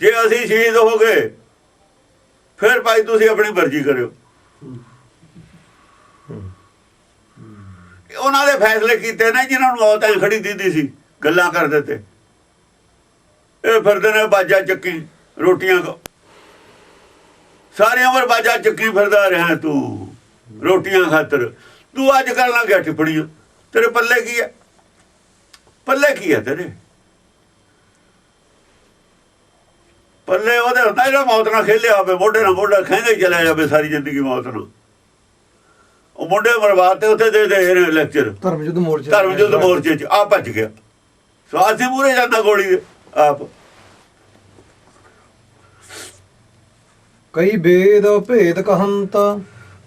ਜੇ ਅਸੀਂ ਸ਼ਹੀਦ ਹੋ ਗਏ, ਫਿਰ ਭਾਈ ਤੁਸੀਂ ਆਪਣੀ ਮਰਜ਼ੀ ਕਰਿਓ। ਉਹਨਾਂ ਦੇ ਫੈਸਲੇ ਕੀਤੇ ਨੇ, ਜਿਨ੍ਹਾਂ ਨੂੰ ਔਤਾਂ ਖੜੀ ਦੀਦੀ ਸੀ, ਗੱਲਾਂ ਕਰ ਦਿੱਤੇ ਇਹ ਫਿਰਦੇ ਨੇ ਬਾਜਾ ਚੱਕੀ, ਰੋਟੀਆਂ ਕੋ ਸਾਰੀ ਉਮਰ ਬਾਜਾ ਚੱਕੀ ਫਿਰਦਾ ਰਿਹਾ ਤੂੰ, ਰੋਟੀਆਂ ਖਾਤਰ। ਤੂੰ ਅੱਜ ਕਰ ਲਾਂਗੇ ਟਿੱਪਣੀਆਂ ਤੇਰੇ ਪੱਲੇ ਕੀ ਹੈ ਪੱਲੇ ਕੀ ਹੈ ਤੇਰੇ? ਪੱਲੇ ਉਹਦੇ ਹੁੰਦਾ ਜਿਹੜਾ ਮੌਤ ਨਾਲ ਖੇਲਿਆ ਹੋਵੇ ਮੋਢੇ ਨਾਲ ਮੋਢਾ ਖੈਂਦੇ ਹੀ ਚਲਿਆ ਜਾਵੇ ਸਾਰੀ ਜ਼ਿੰਦਗੀ ਮੌਤ ਨੂੰ ਉਹ ਮੁੰਡੇ ਬਰਬਾਦ ਤੇ ਉੱਥੇ ਦੇ ਦੇ ਰਹੇ ਲੈਕਚਰ ਧਰਮ ਯੁੱਧ ਮੋਰਚਾ ਧਰਮ ਯੁੱਧ ਮੋਰਚੇ 'ਚ ਆ ਭੱਜ ਗਿਆ। ਸਵਾਸੀ ਮੂਰੇ ਜਾਂਦਾ ਗੋਲੀ ਦੇ, ਆਪ। ਕਈ ਵੇਦ ਭੇਦ ਕਹੰਤ।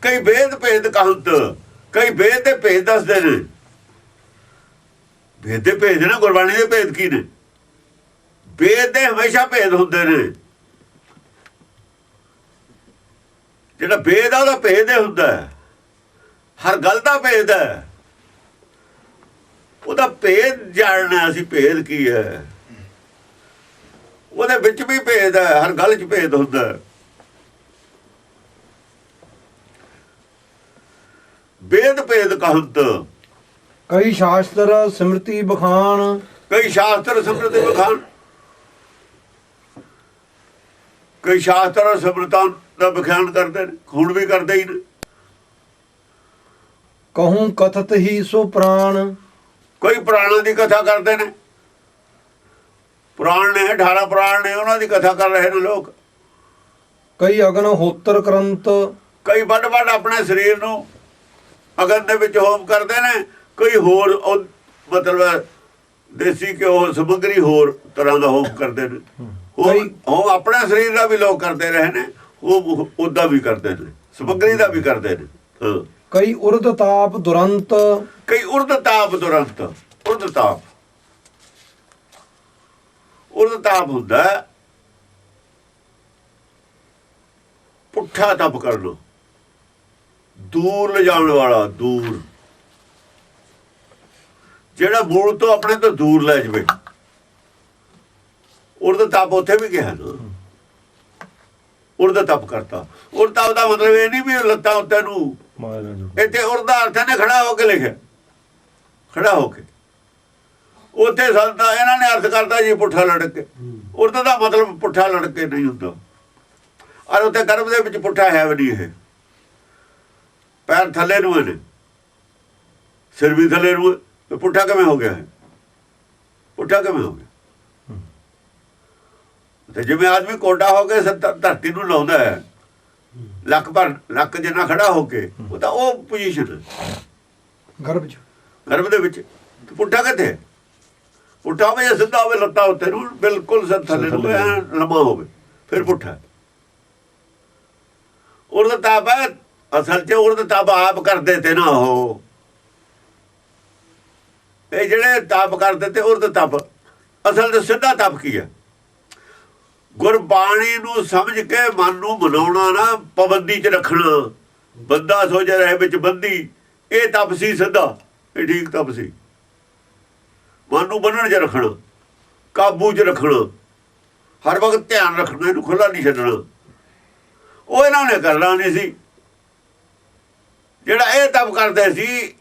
ਕਈ ਵੇਦ ਭੇਦ ਕਹੰਤ ਕਈ ਵੇਦ ਦੇ ਭੇਦ ਦੱਸਦੇ ਨੇ। ਵੇਦ ਦੇ ਭੇਦ ਨੇ ਗੁਰਬਾਣੀ ਦੇ ਭੇਦ ਕੀ ਨੇ? ਵੇਦ ਦੇ ਹਮੇਸ਼ਾ ਭੇਦ ਹੁੰਦੇ ਨੇ। ਜਿਹੜਾ ਵੇਦ ਆ ਉਹਦਾ ਭੇਦ ਹੀ ਹੁੰਦਾ। ਹਰ ਗੱਲ ਦਾ ਭੇਦ ਹੈ। ਉਹਦਾ ਭੇਦ ਜਾਣਨਾ ਅਸੀਂ ਭੇਦ ਕੀ ਹੈ। ਉਹਦੇ ਵਿੱਚ ਵੀ ਭੇਦ ਹੈ ਹਰ ਗੱਲ 'ਚ ਭੇਦ ਹੁੰਦਾ ਵੇਦ ਭੇਦ ਕਹੰਤ। ਕਈ ਸ਼ਾਸਤਰ ਸਿਮਰਤੀ ਬਖਾਨ। ਕਈ ਸ਼ਾਸਤਰ ਸਮਰਤ ਬਖਾਨ। ਕਈ ਸ਼ਾਸਤਰ ਸਮਰਤਾਂ ਦਾ ਬਖਾਨ ਕਰਦੇ ਨੇ ਹੁਣ ਵੀ ਕਰਦੇ ਹੀ ਨੇ। ਕਹੂੰ ਕਥਤ ਹੀ ਸੋ ਪ੍ਰਾਣ। ਕੋਈ ਪੁਰਾਣਾਂ ਦੀ ਕਥਾ ਕਰਦੇ ਨੇ। ਪੁਰਾਣ ਨੇ 18 ਪੁਰਾਣ ਨੇ ਉਹਨਾਂ ਦੀ ਕਥਾ ਕਰ ਰਹੇ ਨੇ ਲੋਕ। ਕਈ ਅਗਨ ਹੋਤਰ ਕਰੰਤ। ਕਈ ਵੱਡ ਵੱਡ ਆਪਣੇ ਸਰੀਰ ਨੂੰ ਅਗਨ ਦੇ ਵਿੱਚ ਹੋਮ ਕਰਦੇ ਨੇ। ਕੋਈ ਹੋਰ ਮਤਲਬ ਦੇਸੀ ਘਿਓ ਸਮਗਰੀ ਹੋਰ ਤਰ੍ਹਾਂ ਦਾ ਹੋਮ ਕਰਦੇ ਨੇ। ਉਹ ਆਪਣੇ ਸਰੀਰ ਦਾ ਵੀ ਲੋਕ ਕਰਦੇ ਰਹੇ ਨੇ ਉਹ ਉਹਦਾ ਵੀ ਕਰਦੇ ਨੇ ਸਮਗਰੀ ਦਾ ਵੀ ਕਰਦੇ ਨੇ ਕਈ ਉਰਦ ਤਾਪ ਦੁਰੰਤ। ਕਈ ਉਰਦ ਤਾਪ ਦੁਰੰਤ ਉਰਦ ਤਾਪ। ਉਰਦ ਤਾਪ ਹੁੰਦਾ ਪੁੱਠਾ ਤਪ ਕਰ ਲੋ ਦੂਰ ਲਿਜਾਣ ਵਾਲਾ ਦੂਰ। ਜਿਹੜਾ ਮੂਲ ਤੋਂ ਆਪਣੇ ਤੋਂ ਦੂਰ ਲੈ ਜਾਵੇ। ਉਰਦ ਤਪ ਉੱਥੇ ਵੀ ਕਿਹਾ ਨਾ ਉਰਦ ਤਪ ਕਰਤਾ। ਉਰਦ ਤਪ ਦਾ ਮਤਲਬ ਇਹ ਨਹੀਂ ਵੀ ਲੱਤਾਂ ਉੱਤੇ ਨੂੰ ਇੱਥੇ ਉਰਦਾ ਅਰਥ ਨੇ ਖੜਾ ਹੋ ਕੇ ਲਿਖਿਆ। ਖੜਾ ਹੋ ਕੇ। ਉੱਥੇ ਸੰਤਾ ਇਹਨਾਂ ਨੇ ਅਰਥ ਕਰਤਾ ਜੀ ਪੁੱਠਾ ਲੜਕ। ਕੇ ਉਰਦਾ ਦਾ ਮਤਲਬ ਪੁੱਠਾ ਲੜਕ ਕੇ ਨਹੀਂ ਹੁੰਦਾ। ਔਰ ਉੱਥੇ ਗਰਭ ਦੇ ਵਿੱਚ ਪੁੱਠਾ ਹੈ ਵੀ ਨਹੀਂ ਇਹ। ਪੈਰ ਥੱਲੇ ਨੂੰ ਨੇ ਸਿਰ ਵੀ ਥੱਲੇ ਨੂੰ ਪੁੱਠਾ ਕਿਵੇਂ ਹੋ ਗਿਆ ਹੈ ਪੁੱਠਾ ਕਿਵੇਂ ਹੋ ਗਿਆ? ਤੇ ਜਿਵੇਂ ਆਦਮੀ ਕੋਡਾ ਹੋ ਕੇ ਧਰਤੀ ਨੂੰ ਲਾਉਂਦਾ ਹੈ ਲੱਕ ਪਰ ਲੱਕ ਜਿੰਨਾ ਖੜਾ ਹੋ ਕੇ ਉਹ ਤਾਂ ਉਹ ਪੋਜੀਸ਼ਨ ਹੈ। ਗਰਭ ਚ। ਗਰਭ ਦੇ ਵਿੱਚ। ਤੇ ਪੁੱਠਾ ਕਿੱਥੇ? ਹੈ? ਪੁੱਠਾ ਹੋਵੇ ਜਾਂ ਸਿੱਧਾ ਹੋਵੇ ਲੱਤਾਂ ਉੱਤੇ ਨੂੰ ਬਿਲਕੁਲ ਸਿਰ ਥੱਲੇ ਨੂੰ ਲੰਮਾ ਹੋਵੇ ਫਿਰ ਪੁੱਠਾ ਉਰਦ ਤਾਪ ਹੈ ਅਸਲ 'ਚ ਉਰਦ ਤਾਪ ਆਪ ਕਰਦੇ ਤੇ ਨਾ ਉਹ ਇਹ ਜਿਹੜੇ ਤਾਪ ਕਰਦੇ ਤੇ ਉਰਦ ਤਪ ਅਸਲ 'ਚ ਸਿੱਧਾ ਤਪ ਕੀ ਹੈ? ਗੁਰਬਾਣੀ ਨੂੰ ਸਮਝ ਕੇ ਮਨ ਨੂੰ ਮਨਾਉਣਾ ਨਾ, ਪਾਬੰਦੀ 'ਚ ਰੱਖਣਾ। ਬੰਦਾ ਸੋਚ ਰਿਹਾ ਵਿੱਚ ਬੰਦੀ, ਇਹ ਤਪ ਸੀ ਸਿੱਧਾ, ਇਹ ਠੀਕ ਤਪ ਸੀ ਮਨ ਨੂੰ ਬੰਨਣ 'ਚ ਰੱਖਣਾ, ਕਾਬੂ 'ਚ ਰੱਖਣਾ। ਹਰ ਵਕਤ ਧਿਆਨ ਰੱਖਣਾ, ਇਹਨੂੰ ਖੁੱਲਾ ਨਹੀਂ ਛੱਡਣਾ। ਉਹ ਇਹਨਾਂ ਨੇ ਕਰਨਾ ਨਹੀਂ ਸੀ। ਜਿਹੜਾ ਇਹ ਤਪ ਕਰਦੇ ਸੀ,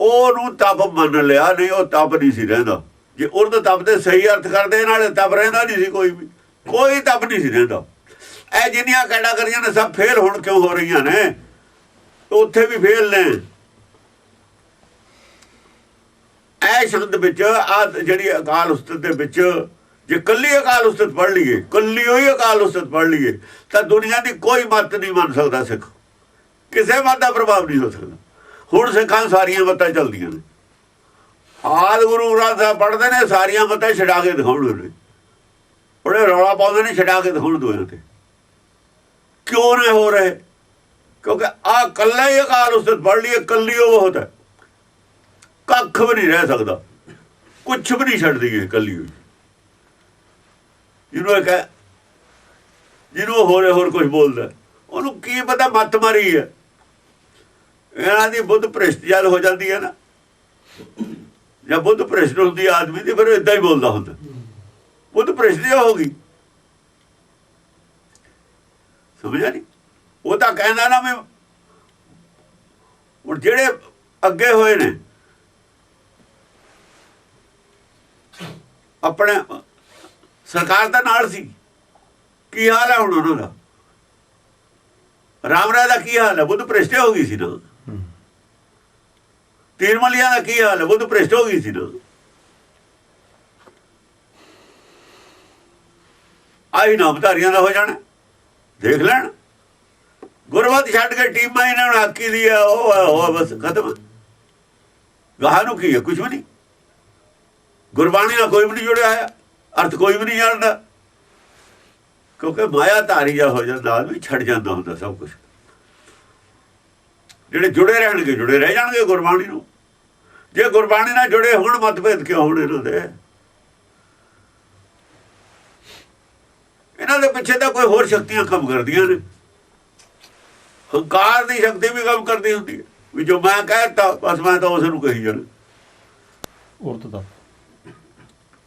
ਉਹਨੂੰ ਤਪ ਮੰਨ ਲਿਆ ਨਹੀਂ, ਉਹ ਤਪ ਨਹੀਂ ਸੀ ਰਹਿੰਦਾ। ਜੇ ਉਰਦ ਤਪ ਦੇ ਸਹੀ ਅਰਥ ਕਰਦੇ, ਨਾਲੇ ਤਬ ਰਹਿੰਦਾ ਨਹੀਂ ਸੀ ਕੋਈ ਵੀ। ਕੋਈ ਤਪ ਨਹੀਂ ਸੀ ਰਹਿੰਦਾ। ਇਹ ਜਿੰਨੀਆਂ ਕੈਟਾਗਰੀਆਂ ਨੇ, ਸਭ ਫੇਲ ਹੁਣ ਕਿਉਂ ਹੋ ਰਹੀਆਂ ਨੇ? ਉੱਥੇ ਵੀ ਫੇਲ ਨੇ। ਇਹ ਸ਼ਬਦ ਵਿੱਚ ਆ ਜਿਹੜੀ ਅਕਾਲ ਉਸਤਤ ਦੇ ਵਿੱਚ, ਜੇ ਕੱਲੀ ਅਕਾਲ ਉਸਤਤ ਪੜ ਲਈਏ, ਕੱਲੀ ਹੋਈ ਅਕਾਲ ਉਸਤਤ ਪੜ ਲਈਏ, ਤਾਂ ਦੁਨੀਆ ਦੀ ਕੋਈ ਮਤ ਨਹੀਂ ਮੰਨ ਸਕਦਾ ਸਿੱਖ। ਕਿਸੇ ਮਤ ਦਾ ਪ੍ਰਭਾਵ ਨਹੀਂ ਹੋ ਸਕਦਾ। ਹੁਣ ਸਿੱਖਾਂ ਸਾਰੀਆਂ ਮਤਾਂ ਚੱਲਦੀਆਂ ਨੇ। ਆਦ ਗੁਰੂ ਗ੍ਰੰਥ ਸਾਹਿਬ ਪੜ੍ਹਦੇ ਨੇ, ਸਾਰੀਆਂ ਮਤਾਂ ਛਡਾ ਕੇ ਦਿਖਾਉਣ ਨੇ। ਉਹਨੇ ਰੌਲਾ ਪਾਉਂਦੇ ਨੇ, ਛਡਾ ਕੇ ਦਿਖਾਉਣ ਦੋਆਂ ਤੇ। ਕਿਉਂ ਨੇ ਹੋ ਰਹੇ? ਕਿਉਂਕਿ ਆ ਕੱਲਾ ਹੀ ਅਕਾਲ ਉਸਤਤ ਪੜ ਲਈਏ ਕੱਲੀ ਉਹ ਬਹੁਤ ਹੈ। ਕੱਖ ਵੀ ਨਹੀਂ ਰਹਿ ਸਕਦਾ। ਕੁਝ ਵੀ ਨਹੀਂ ਛੱਡਦੀ ਇਹ ਕੱਲੀ ਜਿਹਨੂੰ ਇਹ ਕਹੇ ਜਿਹਨੂੰ ਹੋਰ ਹੋਰ ਕੁਝ ਬੋਲਦਾ। ਉਹਨੂੰ ਕੀ ਪਤਾ ਮੱਤ ਮਾਰੀ ਹੈ। ਇਹਨਾਂ ਦੀ ਬੁੱਧ ਭ੍ਰਿਸ਼ਟ ਜਲ ਹੋ ਜਾਂਦੀ ਹੈ ਨਾ। ਜਾਂ ਬੁੱਧ ਭ੍ਰਿਸ਼ਟ ਹੁੰਦੀ ਆਦਮੀ ਦੀ ਫਿਰ ਇਦਾਂ ਹੀ ਬੋਲਦਾ ਹੁੰਦਾ। ਬੁੱਧ ਭ੍ਰਿਸ਼ਟ ਹੋ ਗਈ। ਸਮਝਿਆ ਨਹੀਂ ਉਹ ਤਾਂ ਕਹਿੰਦਾ ਨਾ ਮੈਂ ਹੁਣ ਜਿਹੜੇ ਅੱਗੇ ਹੋਏ ਨੇ, ਆਪਣੇ ਸਰਕਾਰ ਦਾ ਨਾਲ ਸੀ। ਕੀ ਹਾਲ ਹੈ ਹੁਣ ਉਹਨਾਂ ਦਾ? ਰਾਮ ਰਾਏ ਦਾ ਕੀ ਹਾਲ ਹੈ ਬੁੱਧ ਭ੍ਰਿਸ਼ਟ ਹੋ ਗਈ ਸੀ ਨਾ। ਤੀਰਮਲੀਆਂ ਦਾ ਕੀ ਹਾਲ ਹੈ ਬੁੱਧ ਭ੍ਰਿਸ਼ਟ ਹੋ ਗਈ ਸੀ ਨਾ ਆਈ ਨਾਮਧਾਰੀਆਂ ਦਾ ਹੋ ਜਾਣਾ। ਦੇਖ ਲੈਣ। ਗੁਰਮਤਿ ਛੱਡ ਕੇ ਟੀਮਾਂ ਇਹਨਾਂ ਨੂੰ ਆਕੀ ਦੀ ਆ, ਉਹ ਉਹ ਬਸ ਖਤਮ। ਗਾਹ ਨੂੰ ਕੀ ਹੈ ਕੁਝ ਵੀ ਨਹੀਂ। ਗੁਰਬਾਣੀ ਨਾਲ ਕੋਈ ਵੀ ਨਹੀਂ ਜੁੜਿਆ ਹੋਇਆ। ਅਰਥ ਕੋਈ ਵੀ ਨਹੀਂ ਜਾਣਦਾ। ਕਿਉਂਕਿ ਮਾਇਆ ਧਾਰੀ ਜਾ ਹੋ ਜਾਂਦਾ, ਆਦਮੀ ਛੱਡ ਜਾਂਦਾ ਹੁੰਦਾ ਸਭ ਕੁਝ ਜਿਹੜੇ ਜੁੜੇ ਰਹਿਣਗੇ ਜੁੜੇ ਰਹਿ ਜਾਣਗੇ ਗੁਰਬਾਣੀ ਨੂੰ। ਜੇ ਗੁਰਬਾਣੀ ਨਾਲ ਜੁੜੇ ਹੋਣ ਮਤਭੇਦ ਕਿਉਂ ਹੋਣ ਇਹਨਾਂ ਦੇ? ਇਹਨਾਂ ਦੇ ਪਿੱਛੇ ਤਾਂ ਕੋਈ ਹੋਰ ਸ਼ਕਤੀਆਂ ਕੰਮ ਕਰਦੀਆਂ ਨੇ। ਹੰਕਾਰ ਦੀ ਸ਼ਕਤੀ ਵੀ ਕੰਮ ਕਰਦੀ ਹੁੰਦੀ ਹੈ। ਵੀ ਜੋ ਮੈਂ ਕਹਿਤਾ ਬਸ ਮੈਂ ਤਾਂ ਉਸ ਨੂੰ ਕਹੀ ਜਾਣਾ। ਉਰਤ ਦਾ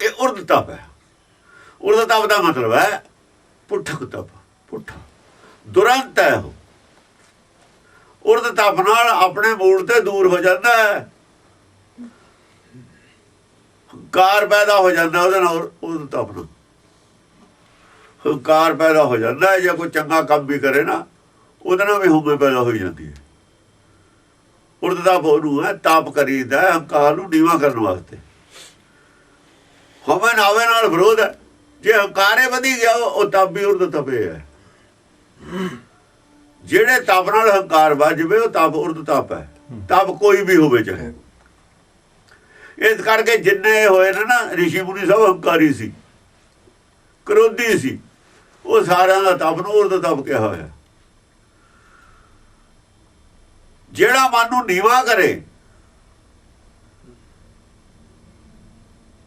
ਇਹ ਉਰਦ ਤਪ ਹੈ। ਉਰਦ ਤਪ ਦਾ ਮਤਲਬ ਹੈ ਪੁੱਠਕ ਤਪ ਪੁੱਠਾ। ਦੁਰੰਤ ਹੈ ਉਹ। ਉਰਦ ਤਪ ਨਾਲ ਆਪਣੇ ਮੂਲ ਤੇ ਦੂਰ ਹੋ ਜਾਂਦਾ ਹੈ। ਹੰਕਾਰ ਪੈਦਾ ਹੋ ਜਾਂਦਾ ਉਹਦੇ ਨਾਲ ਉਰਦ ਤਪ ਨਾਲ। ਹੰਕਾਰ ਪੈਦਾ ਹੋ ਜਾਂਦਾ ਹੈ ਜੇ ਕੋਈ ਚੰਗਾ ਕੰਮ ਵੀ ਕਰੇ ਨਾ, ਉਹਦੇ ਨਾਲ ਵੀ ਹੁਮੇ ਪੈਦਾ ਹੋ ਜਾਂਦੀ ਹੈ। ਉਰਦ ਦਾ ਬੋਰੂ ਹੈ, ਤਾਪ ਕਰੀਦਾ ਹੰਕਾਰ ਨੂੰ ਨੀਵਾ ਕਰਨ ਵਾਸਤੇ। ਹਮਨ ਨਾਵੇ ਨਾਲ ਵਿਰੋਧ ਹੈ। ਜੇ ਹੰਕਾਰੇ ਵਧੀ ਗਿਆ, ਉਹ ਉਹ ਵੀ ਉਰਦ ਤਪੇ ਹੈ। ਜਿਹੜੇ ਤਪ ਨਾਲ ਹੰਕਾਰ ਵੱਜਵੇ ਉਹ ਤਪ ਉਰਦ ਤਪ ਹੈ। ਤਪ ਕੋਈ ਵੀ ਹੋਵੇ ਚਾਹੇ। ਇਸ ਕਰਕੇ ਜਿੰਨੇ ਹੋਏ ਨੇ ਨਾ, ਰਿਸ਼ੀ ਮੁਨੀ ਸਭ ਹੰਕਾਰੀ ਸੀ। ਕਰੋਧੀ ਸੀ। ਉਹ ਸਾਰਿਆਂ ਦਾ ਤਪ ਨੂੰ ਉਰਦ ਤਪ ਕਿਹਾ ਹੋਇਆ। ਜਿਹੜਾ ਮਨ ਨੂੰ ਨੀਵਾ ਕਰੇ,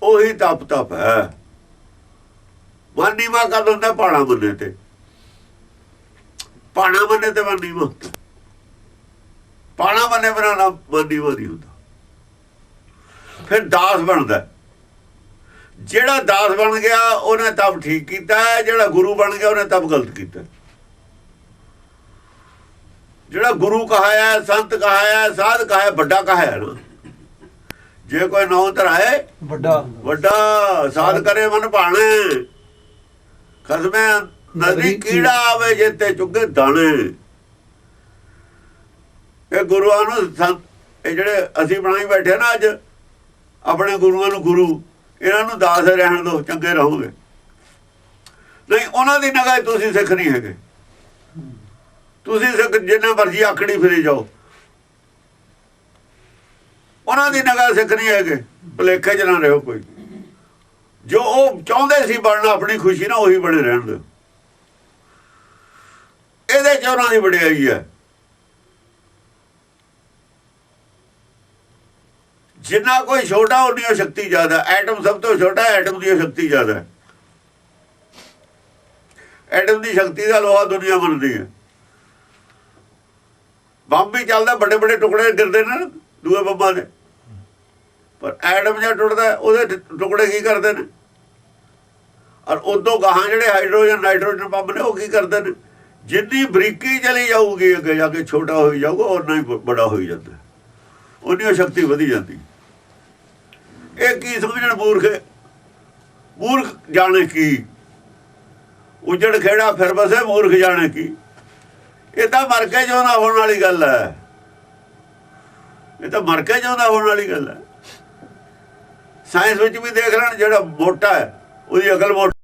ਉਹੀ ਤਪ ਤਪ ਹੈ। ਮਨ ਨੀਵਾ ਕਰ ਲੈਂਦਾ ਪਾਣਾ ਬੰਨੇ ਤੇ। ਪਾਣਾ ਬੰਨੇ ਤੇ ਮਨ ਨੀਵਾ ਹੁੰਦਾ। ਪਾਣਾ ਬੰਨੇ ਬਣਾ ਨਾ ਮਨ ਨੀਵਾ ਨਹੀਂ ਹੁੰਦਾ। ਫਿਰ ਦਾਸ ਬਣਦਾ। ਜਿਹੜਾ ਦਾਸ ਬਣ ਗਿਆ ਉਹਨੇ ਤਪ ਠੀਕ ਕੀਤਾ। ਜਿਹੜਾ ਗੁਰੂ ਬਣ ਗਿਆ ਉਹਨੇ ਤਪ ਗਲਤ ਕੀਤਾ। ਜਿਹੜਾ ਗੁਰੂ ਕਹਾਇਆ ਸੰਤ ਕਹਾਇਆ ਸਾਧ ਕਹਾਇਆ ਵੱਡਾ ਕਹਾਇਆ ਨਾ। ਜੇ ਕੋਈ ਨੌ ਧਰਾਏ ਵੱਡਾ। ਵੱਡਾ ਸਾਧ ਕਰੇ ਮਨ ਭਾਣੇ। ਖਸਮੇ ਨਦੀ ਕੀੜਾ ਆਵੇ ਜਿੱਤੇ ਚੁੱਗੇ ਦਾਣੇ ਇਹ ਗੁਰੂਆਂ ਨੂੰ ਇਹ ਜਿਹੜੇ ਅਸੀਂ ਬਣਾਈ ਬੈਠੇ ਨਾ ਅੱਜ ਆਪਣੇ ਗੁਰੂਆਂ ਨੂੰ ਗੁਰੂ ਇਹਨਾਂ ਨੂੰ ਦਾਸ ਰਹਿਣ ਦਿਓ ਚੰਗੇ ਰਹੋਗੇ। ਨਹੀਂ ਉਹਨਾਂ ਦੀ ਨਗਾਹ ਤੁਸੀਂ ਸਿੱਖ ਨਹੀਂ ਹੈਗੇ। ਤੁਸੀਂ ਸਿੱਖ ਜਿੰਨਾ ਮਰਜ਼ੀ ਆਖੜੀ ਫਿਰੇ ਜਾਓ। ਉਹਨਾਂ ਦੀ ਨਗਾਹ ਸਿੱਖ ਨਹੀਂ ਹੈਗੇ। ਭੁਲੇਖੇ ਚ ਨਾ ਰਹੋ ਕੋਈ। ਜੋ ਉਹ ਚਾਹੁੰਦੇ ਸੀ ਬਣਨਾ ਆਪਣੀ ਖੁਸ਼ੀ ਨਾਲ ਉਹੀ ਬਣੇ ਰਹਿਣ ਦਿਓ। ਇਹਦੇ ਚ ਉਹਨਾਂ ਦੀ ਵਡਿਆਈ ਹੈ ਜਿੰਨਾ ਕੋਈ ਛੋਟਾ, ਉਨੀ ਉਹ ਸ਼ਕਤੀ ਜ਼ਿਆਦਾ। ਐਟਮ ਸਭ ਤੋਂ ਛੋਟਾ, ਐਟਮ ਦੀ ਸ਼ਕਤੀ ਜ਼ਿਆਦਾ। ਹੈ ਐਟਮ ਦੀ ਸ਼ਕਤੀ ਦਾ ਲੋਹਾ ਦੁਨੀਆ ਬਣਦੀ ਹੈ। ਬੰਬ ਵੀ ਚੱਲਦਾ ਵੱਡੇ ਵੱਡੇ ਟੁਕੜੇ ਗਿਰਦੇ ਨੇ ਦੂਏ ਬੰਬਾਂ ਦੇ। ਪਰ ਐਟਮ ਜਿਹੜਾ ਟੁੱਟਦਾ, ਉਹਦੇ ਟੁਕੜੇ ਕੀ ਕਰਦੇ ਨੇ? ਔਰ ਉਦੋਂ ਗਾਹਾਂ ਜਿਹੜੇ ਹਾਈਡਰੋਜਨ, ਨਾਈਟ੍ਰੋਜਨ ਬੰਬ ਨੇ, ਉਹ ਕੀ ਕਰਦੇ ਨੇ? ਜਿੰਨੀ ਬਰੀਕੀ ਚਲੀ ਜਾਊਗੀ, ਅੱਗੇ ਜਾ ਕੇ ਛੋਟਾ ਹੋਈ ਜਾਊਗਾ, ਓਨਾ ਹੀ ਬੜਾ ਹੋਈ ਜਾਂਦਾ। ਉਨੀ ਉਹ ਸ਼ਕਤੀ ਵਧੀ ਜਾਂਦੀ। ਇਹ ਕੀ ਸਮਝਣ ਮੂਰਖ ਮੂਰਖ ਜਾਣੇ ਕੀ? ਉਜੜ ਖੇੜਾ ਫਿਰ ਬਸੇ ਮੂਰਖ ਜਾਣੇ ਕੀ? ਇਹ ਤਾਂ ਮਰ ਕੇ ਜਿਉਂਦਾ ਹੋਣ ਵਾਲੀ ਗੱਲ ਹੈ। ਇਹ ਤਾਂ ਮਰ ਕੇ ਜਿਉਂਦਾ ਹੋਣ ਵਾਲੀ ਗੱਲ ਹੈ। ਸਾਇੰਸ ਵਿੱਚ ਵੀ ਦੇਖ ਲੈਣ ਜਿਹੜਾ ਮੋਟਾ ਹੈ, ਉਹਦੀ ਅਕਲ ਮੋਟੀ